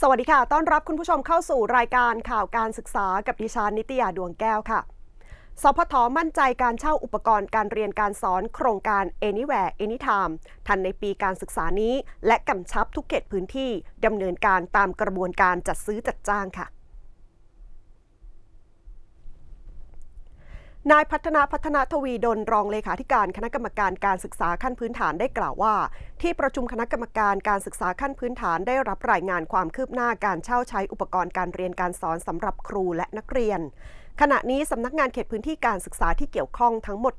สวัสดีค่ะ ต้อนรับคุณผู้ชมเข้าสู่รายการข่าวการศึกษากับดิฉันนิตยาดวงแก้วค่ะ สพทมั่นใจการเช่าอุปกรณ์การเรียนการสอนโครงการ Anywhere Anytime ทันในปีการศึกษานี้ และกำชับทุกเขตพื้นที่ดำเนินการตามกระบวนการจัดซื้อจัดจ้างค่ะ นายพัฒนาพัฒนาทวีดลรองเลขาธิการคณะกรรมการการศึกษาขั้นพื้นฐานได้กล่าวว่า ที่ประชุมคณะกรรมการการศึกษาขั้นพื้นฐานได้รับรายงานความคืบหน้าการเช่าใช้อุปกรณ์การเรียนการสอนสำหรับครูและนักเรียน ขณะนี้สำนักงานเขตพื้นที่การศึกษาที่เกี่ยวข้องทั้งหมด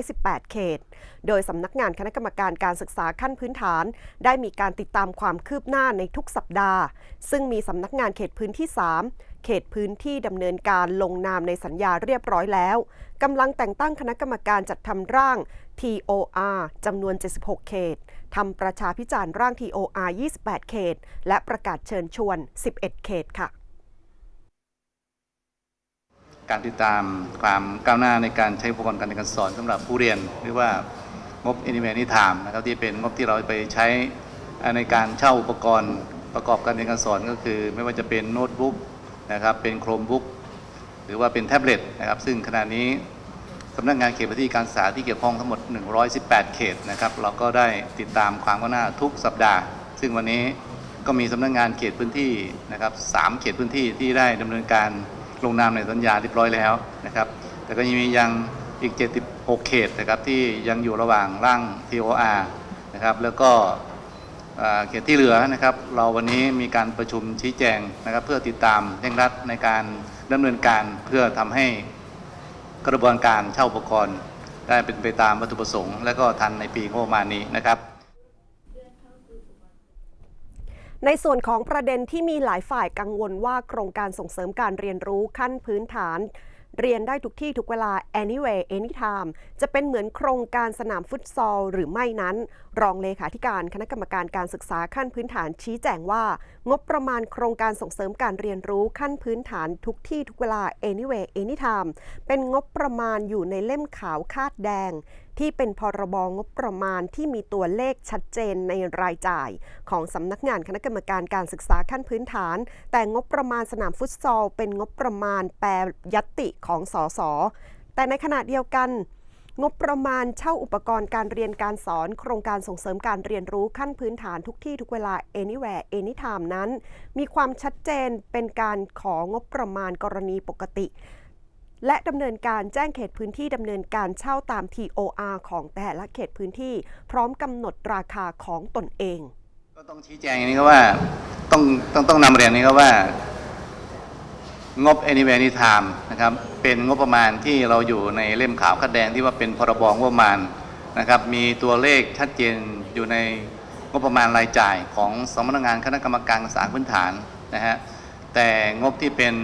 118 เขต โดยสำนักงานคณะกรรมการการศึกษาขั้นพื้นฐาน ได้มีการติดตามความคืบหน้าในทุกสัปดาห์ ซึ่งมีสำนักงานเขตพื้นที่ 3 เขตพื้นที่ดำเนินการลงนามในสัญญาเรียบร้อยแล้วกำลังแต่งตั้งคณะกรรมการจัดทำร่าง TOR จำนวน 76 เขตทำประชาพิจารณ์ร่าง TOR 28 เขต และประกาศเชิญชวน 11 เขตค่ะ การติดตามความก้าวหน้าในการใช้อุปกรณ์การเรียนการสอนสำหรับผู้เรียนหรือว่างบ a n i m a t i Time นะครับที่เป็นงบที่เราไปใช้ในการเช่าอุปกรณ์ประกอบการเรียนการสอนก็คือ ไม่ว่าจะเป็นโน้ตบุ๊ก นะครับเป็นโครมบุ๊กหรือว่าเป็นแท็บเล็ตนะครับซึ่งขณะนี้สำนักงานเขตพื้นที่การศึกษาที่เกี่ยวข้องทั้งหมด 118 เขตนะครับเราก็ได้ติดตามความก้าวหน้าทุกสัปดาห์ ซึ่งวันนี้ก็มีสำนักงานเขตพื้นที่นะครับสามเขตพื้นที่ที่ได้ดำเนินการลงนามในสัญญาเรียบร้อยแล้วนะครับแต่ก็ยังมียังอีก 76 เขตนะครับที่ยังอยู่ระหว่างร่าง TOR นะครับแล้วก็ เขตที่เหลือนะครับ เราวันนี้มีการประชุมชี้แจงนะครับ เพื่อติดตามเร่งรัดในการดำเนินการเพื่อทำให้กระบวนการเช่าอุปกรณ์ได้เป็นไปตามวัตถุประสงค์ และก็ทันในปีงบประมาณนี้นะครับในส่วนของประเด็นที่มีหลายฝ่ายกังวลว่าโครงการส่งเสริมการเรียนรู้ขั้นพื้นฐาน เรียนได้ทุกที่ทุกเวลา anywhere anytime จะเป็นเหมือนโครงการสนามฟุตซอลหรือไม่นั้นรองเลขาธิการคณะกรรมการการศึกษาขั้นพื้นฐานชี้แจงว่า งบประมาณโครงการส่งเสริมการเรียนรู้ขั้นพื้นฐานทุกที่ทุกเวลา anywhere anytime เป็นงบประมาณอยู่ในเล่มขาวคาดแดง ที่เป็นพรบงบประมาณที่มีตัวเลขชัดเจนในรายจ่าย ของสำนักงานคณะกรรมการการศึกษาขั้นพื้นฐาน แต่งบประมาณสนามฟุตซอล เป็นงบประมาณแปรยตติของสสแต่ในขณะเดียวกัน งบประมาณเช่าอุปกรณ์การเรียนการสอน โครงการส่งเสริมการเรียนรู้ขั้นพื้นฐานทุกที่ทุกเวลา anywhere anytime นั้น มีความชัดเจนเป็นการของบประมาณกรณีปกติ และดำเนินการแจ้งเขตพื้นที่ดำเนินการเช่าตาม TOR ของแต่ละเขตพื้นที่ พร้อมกำหนดราคาของตนเอง ก็ต้องชี้แจงอย่างนี้ครับว่าต้องต้องต้องนำเรียนอย่างนี้ครับว่า งบ Anywhere Anytime นะครับเป็นงบประมาณที่เราอยู่ในเล่มขาวคัดแดงที่ว่าเป็นพรบงบประมาณนะครับมีตัวเลขชัดเจนอยู่ในงบประมาณรายจ่ายของสำนักงานคณะกรรมการศึกษาพื้นฐานนะฮะแต่งบที่เป็น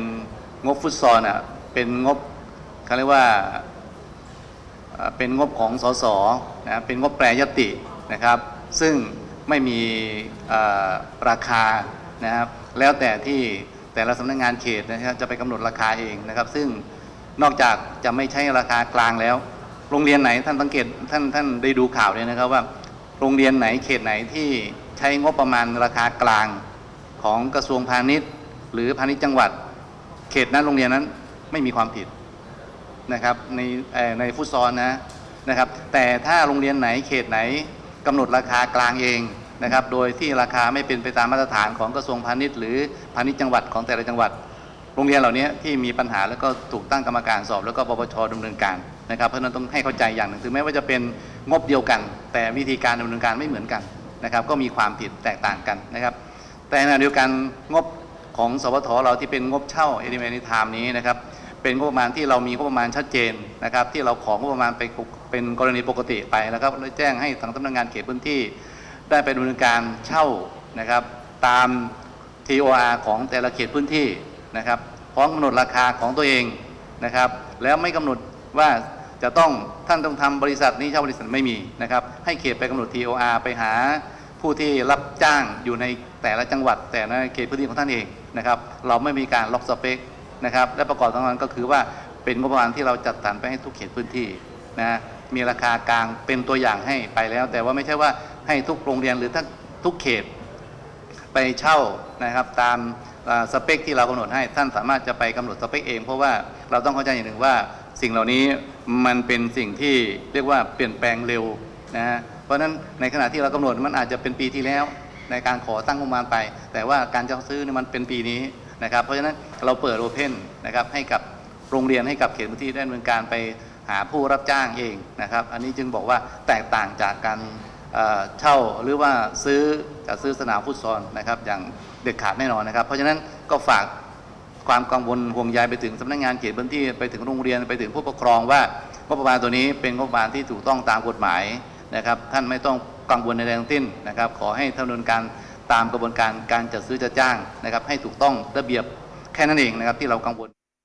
งบฟุตซอลน่ะเป็นงบเขาเรียกว่าเป็นงบของสสนะเป็นงบแปรยตินะครับ ซึ่งไม่มีราคานะครับแล้วแต่ที่ แต่ละสำนักงานเขตนะครับจะไปกำหนดราคาเองนะครับ ซึ่งนอกจากจะไม่ใช่ราคากลางแล้ว โรงเรียนไหนท่านสังเกตท่านท่านได้ดูข่าวเลยนะครับว่า โรงเรียนไหนเขตไหนที่ใช้งบประมาณราคากลางของกระทรวงพาณิชย์ หรือพาณิชย์จังหวัด เขตนั้นโรงเรียนนั้นไม่มีความผิดนะครับในในฟุตซอลนะนะครับ แต่ถ้าโรงเรียนไหนเขตไหนกำหนดราคากลางเอง นะครับ โดยที่ราคาไม่เป็นไปตามมาตรฐานของกระทรวงพาณิชย์หรือพาณิชย์จังหวัดของแต่ละจังหวัด โรงเรียนเหล่านี้ที่มีปัญหาแล้วก็ถูกตั้งกรรมการสอบ แล้วก็ปปชดำเนินการนะครับเพราะนั้นต้องให้เข้าใจอย่างหนึ่งถึงแม้ว่าจะเป็นงบเดียวกัน แต่วิธีการดำเนินการไม่เหมือนกันนะครับ ก็มีความผิดแตกต่างกันนะครับ แต่ในเดียวกันงบของสวทเราที่เป็นงบเช่าเอลิเมนิทามนี้นะครับเป็นงบประมาณที่เรามีงบประมาณชัดเจนนะครับ ที่เราของงบประมาณไปเป็นกรณีปกติไปนะครับเลยแจ้งให้ทางสำนักงานเขตพื้นที่ ได้ไปดำเนินการเช่านะครับ ตาม TOR ของแต่ละเขตพื้นที่นะครับพร้อมกำหนดราคาของตัวเองนะครับ แล้วไม่กำหนดว่าจะต้องท่านต้องทำบริษัทนี้เช่าบริษัทไม่มีนะครับ ให้เขตไปกำหนด TOR ไปหาผู้ที่รับจ้างอยู่ในแต่ละจังหวัด แต่ในเขตพื้นที่ของท่านเองนะครับ เราไม่มีการล็อกสเปคนะครับ และประกอบทั้งนั้นก็คือว่าเป็นงบประมาณที่เราจัดสรรไปให้ทุกเขตพื้นที่นะ มีราคากลางเป็นตัวอย่างให้ไปแล้ว แต่ว่าไม่ใช่ว่าให้ทุกโรงเรียนหรือทั้งทุกเขต ไปเช่านะครับตามสเปคที่เรากำหนดให้ท่านสามารถจะไปกำหนดสเปคเองเพราะว่าเราต้องเข้าใจอย่างหนึ่งว่าสิ่งเหล่านี้มันเป็นสิ่งที่เรียกว่าเปลี่ยนแปลงเร็วนะฮะเพราะฉะนั้นในขณะที่เรากำหนดมันอาจจะเป็นปีที่แล้วในการขอตั้งงบประมาณไป แต่ว่าการจะซื้อเนี่ยมันเป็นปีนี้นะครับ เพราะฉะนั้นเราเปิดโอเพนนะครับให้กับโรงเรียนให้กับเขตพื้นที่ได้ดำเนินการไป หาผู้รับจ้างเองนะครับ อันนี้จึงบอกว่าแตกต่างจากการเเช่าหรือว่าซื้อจะซื้อสนามฟุตซอลนะครับ อย่างเด็ดขาดแน่นอนนะครับ เพราะฉะนั้นก็ฝากความกังวลห่วงใยไปถึงสำนักงานเขตพื้นที่ไปถึงโรงเรียนไปถึงผู้ปกครองว่างบประมาณตัวนี้เป็นงบประมาณที่ถูกต้องตามกฎหมายนะครับ ท่านไม่ต้องกังวลในแรงสิ้นนะครับ ขอให้ดำเนินการตามกระบวนการการจัดซื้อจัดจ้างนะครับ ให้ถูกต้องระเบียบแค่นั้นเองนะครับที่เรากังวล